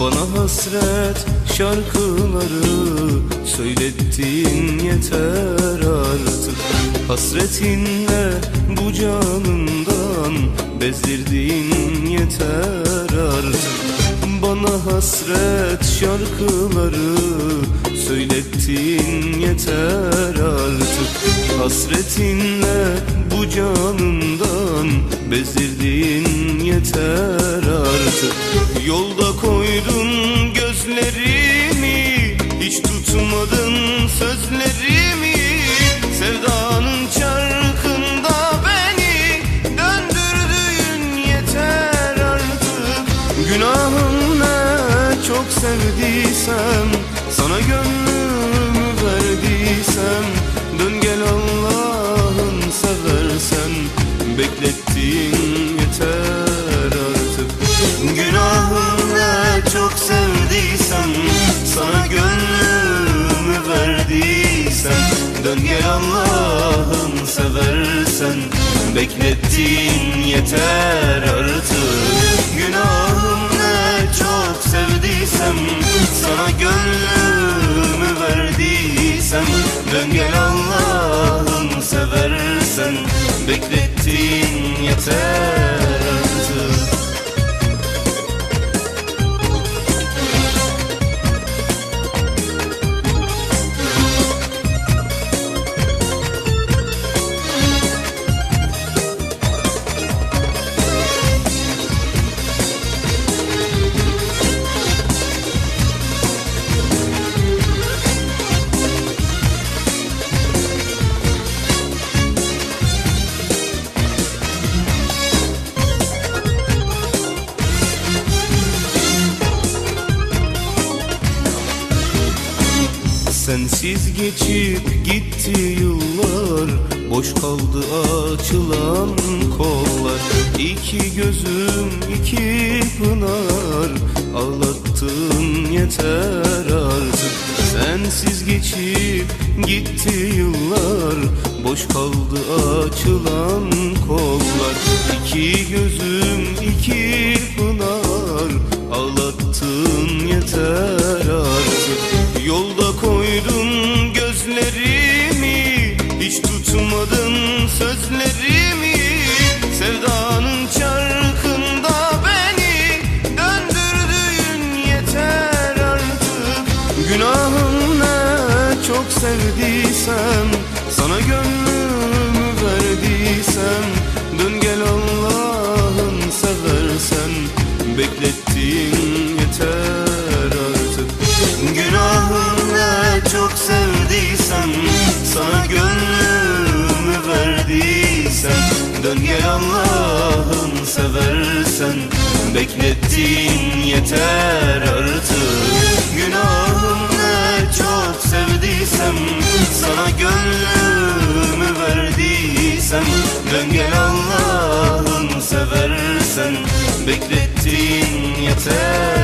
Bana hasret şarkıları söylettin yeter artık. Hasretinle bu canımdan bezdirdin yeter artık. Bana hasret şarkıları söylettin yeter artık. Hasretinle bu canımdan bezdirdin yeter artık Yolda koydun gözlerimi Hiç tutmadın sözlerimi. Sevdanın çarkında beni Döndürdüğün yeter artık. Günahım ne çok sevdiysem Sana gönlümü Dön gel Allah'ın seversen. Beklettiğin yeter artık. Günahım ne çok sevdiysem Sana gönlümü verdiysem. Dön gel Allah'ın seversen Beklettiğin yeter artık Sensiz geçip gitti yıllar Boş kaldı açılan kollar. İki gözüm iki pınar Ağlattın yeter artık. Sensiz geçip gitti yıllar Boş kaldı açılan kollar. İki gözüm iki çok sevdiysem Sana gönlümü verdiysem Dön gel Allah'ın seversen Beklettiğin yeter artık. Günahım ne çok sevdiysem Sana gönlümü verdiysem Dön gel Allah'ın seversen Beklettiğin yeter artık sevdiysem Sana gönlümü verdiysem Dön gel Allah'ın seversen Beklettiğin yeter